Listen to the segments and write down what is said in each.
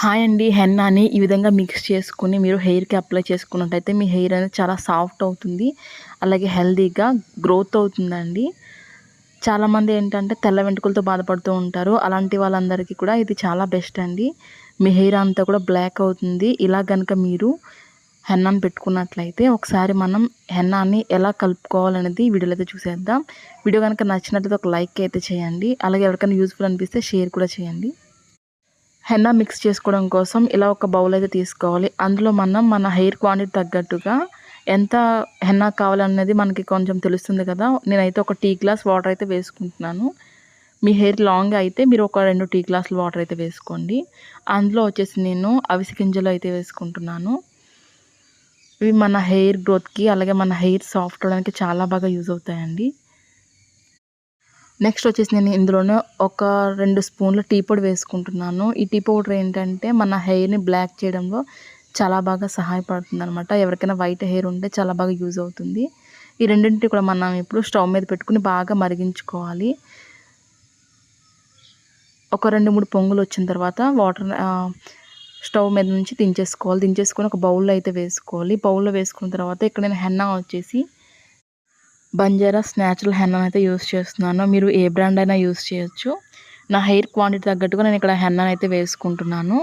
Hi అండి హెన్నాని ఈ విధంగా మిక్స్ చేసుకుని మీరు హెయిర్కి అప్లై చేసుకున్నట్టయితే మీ హెయిర్ అనేది చాలా సాఫ్ట్ అవుతుంది. అలాగే హెల్తీగా గ్రోత్ అవుతుందండి. చాలామంది ఏంటంటే తెల్ల వెంట్రుకలతో బాధపడుతూ ఉంటారు. అలాంటి వాళ్ళందరికీ కూడా ఇది చాలా బెస్ట్ అండి. మీ హెయిర్ అంతా కూడా బ్లాక్ అవుతుంది. ఇలా కనుక మీరు హెన్నాని పెట్టుకున్నట్లయితే ఒకసారి మనం హెన్నాన్ని ఎలా కలుపుకోవాలనేది వీడియోలో అయితే చూసేద్దాం. వీడియో కనుక నచ్చినట్లయితే ఒక లైక్ అయితే చేయండి. అలాగే ఎవరికైనా యూస్ఫుల్ అనిపిస్తే షేర్ కూడా చేయండి. హెన్నా మిక్స్ చేసుకోవడం కోసం ఇలా ఒక బౌల్ అయితే తీసుకోవాలి. అందులో మనం మన హెయిర్ క్వాంటిటీ తగ్గట్టుగా ఎంత హెన్నా కావాలనేది మనకి కొంచెం తెలుస్తుంది కదా. నేనైతే ఒక టీ గ్లాస్ వాటర్ అయితే వేసుకుంటున్నాను. మీ హెయిర్ లాంగ్ అయితే మీరు ఒక రెండు టీ గ్లాసులు వాటర్ అయితే వేసుకోండి. అందులో వచ్చేసి నేను అవిసి గింజలు అయితే వేసుకుంటున్నాను. ఇవి మన హెయిర్ గ్రోత్కి అలాగే మన హెయిర్ సాఫ్ట్ అవడానికి చాలా బాగా యూజ్ అవుతాయండి. నెక్స్ట్ వచ్చేసి నేను ఇందులోనే ఒక రెండు స్పూన్ల టీ పొడి వేసుకుంటున్నాను. ఈ టీ పౌడర్ ఏంటంటే మన హెయిర్ని బ్లాక్ చేయడంలో చాలా బాగా సహాయపడుతుంది అనమాట ఎవరికైనా వైట్ హెయిర్ ఉంటే చాలా బాగా యూజ్ అవుతుంది. ఈ రెండింటి కూడా మనం ఇప్పుడు స్టవ్ మీద పెట్టుకుని బాగా మరిగించుకోవాలి. ఒక రెండు మూడు పొంగులు వచ్చిన తర్వాత వాటర్ స్టవ్ మీద నుంచి దించేసుకోవాలి. దించేసుకొని ఒక బౌల్లో అయితే వేసుకోవాలి. బౌల్లో వేసుకున్న తర్వాత ఇక్కడ నేను హెన్నా వచ్చేసి బంజారాస్ న్యాచురల్ హెన్నాన్ అయితే యూస్ చేస్తున్నాను. మీరు ఏ బ్రాండ్ అయినా యూస్ చేయొచ్చు. నా హెయిర్ క్వాంటిటీ తగ్గట్టుగా నేను ఇక్కడ హెన్నాన్ అయితే వేసుకుంటున్నాను.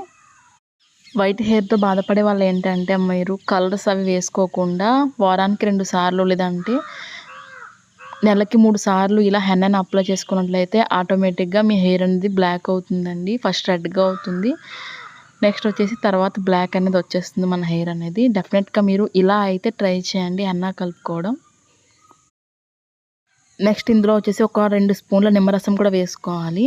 వైట్ హెయిర్తో బాధపడే వాళ్ళు ఏంటంటే మీరు కలర్స్ అవి వేసుకోకుండా వారానికి రెండు సార్లు లేదంటే నెలకి మూడు సార్లు ఇలా హెన్నాని అప్లై చేసుకున్నట్లయితే ఆటోమేటిక్గా మీ హెయిర్ అనేది బ్లాక్ అవుతుందండి. ఫస్ట్ రెడ్గా అవుతుంది. నెక్స్ట్ వచ్చేసి తర్వాత బ్లాక్ అనేది వచ్చేస్తుంది మన హెయిర్ అనేది. డెఫినెట్గా మీరు ఇలా అయితే ట్రై చేయండి హెన్నా కలుపుకోవడం. నెక్స్ట్ ఇందులో వచ్చేసి ఒక రెండు స్పూన్ల నిమ్మరసం కూడా వేసుకోవాలి.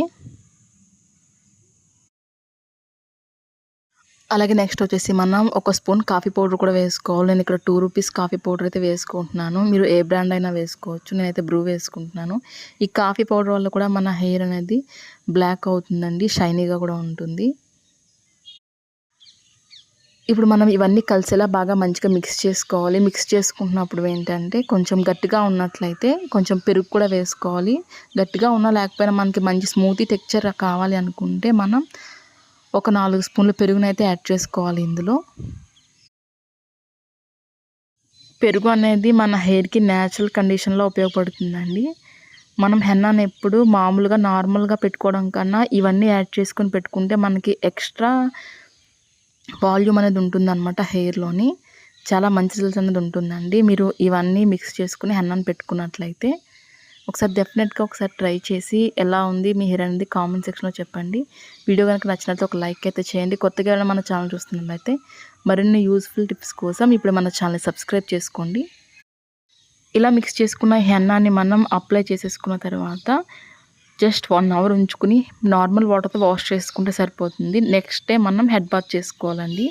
అలాగే నెక్స్ట్ వచ్చేసి మనం ఒక స్పూన్ కాఫీ పౌడర్ కూడా వేసుకోవాలి. నేను ఇక్కడ టూ రూపీస్ కాఫీ పౌడర్ అయితే వేసుకుంటున్నాను. మీరు ఏ బ్రాండ్ అయినా వేసుకోవచ్చు. నేనైతే బ్రూ వేసుకుంటున్నాను. ఈ కాఫీ పౌడర్ వల్ల కూడా మన హెయిర్ అనేది బ్లాక్ అవుతుందండి షైనీగా కూడా ఉంటుంది. ఇప్పుడు మనం ఇవన్నీ కలిసేలా బాగా మంచిగా మిక్స్ చేసుకోవాలి. మిక్స్ చేసుకుంటున్నప్పుడు ఏంటంటే కొంచెం గట్టిగా ఉన్నట్లయితే కొంచెం పెరుగు కూడా వేసుకోవాలి. గట్టిగా ఉన్నా లేకపోయినా మనకి మంచి స్మూతీ టెక్చర్ కావాలి అనుకుంటే మనం ఒక నాలుగు స్పూన్ల పెరుగునైతే యాడ్ చేసుకోవాలి ఇందులో. పెరుగు అనేది మన హెయిర్కి న్యాచురల్ కండిషన్లో ఉపయోగపడుతుందండి. మనం హెన్నాని ఎప్పుడు మామూలుగా నార్మల్గా పెట్టుకోవడం కన్నా ఇవన్నీ యాడ్ చేసుకొని పెట్టుకుంటే మనకి ఎక్స్ట్రా వాల్యూమ్ అనేది ఉంటుందన్నమాట హెయిర్లోని. చాలా మంచి రిజల్ట్స్ అనేది ఉంటుందండి. మీరు ఇవన్నీ మిక్స్ చేసుకుని హెన్నాన్ని పెట్టుకున్నట్లయితే ఒకసారి డెఫినెట్గా ఒకసారి ట్రై చేసి ఎలా ఉంది మీ హెయిర్ అనేది కామెంట్ సెక్షన్లో చెప్పండి. వీడియో కనుక నచ్చినట్లయితే ఒక లైక్ అయితే చేయండి. కొత్తగా ఏమైనా మన ఛానల్ చూస్తున్నట్లయితే మరిన్ని యూస్ఫుల్ టిప్స్ కోసం ఇప్పుడు మన ఛానల్ సబ్స్క్రైబ్ చేసుకోండి. ఇలా మిక్స్ చేసుకున్న హెన్నాన్ని మనం అప్లై చేసేసుకున్న తర్వాత జస్ట్ వన్ అవర్ ఉంచుకుని నార్మల్ వాటర్తో వాష్ చేసుకుంటే సరిపోతుంది. నెక్స్ట్ డే మనం హెడ్ బాత్ చేసుకోవాలండి.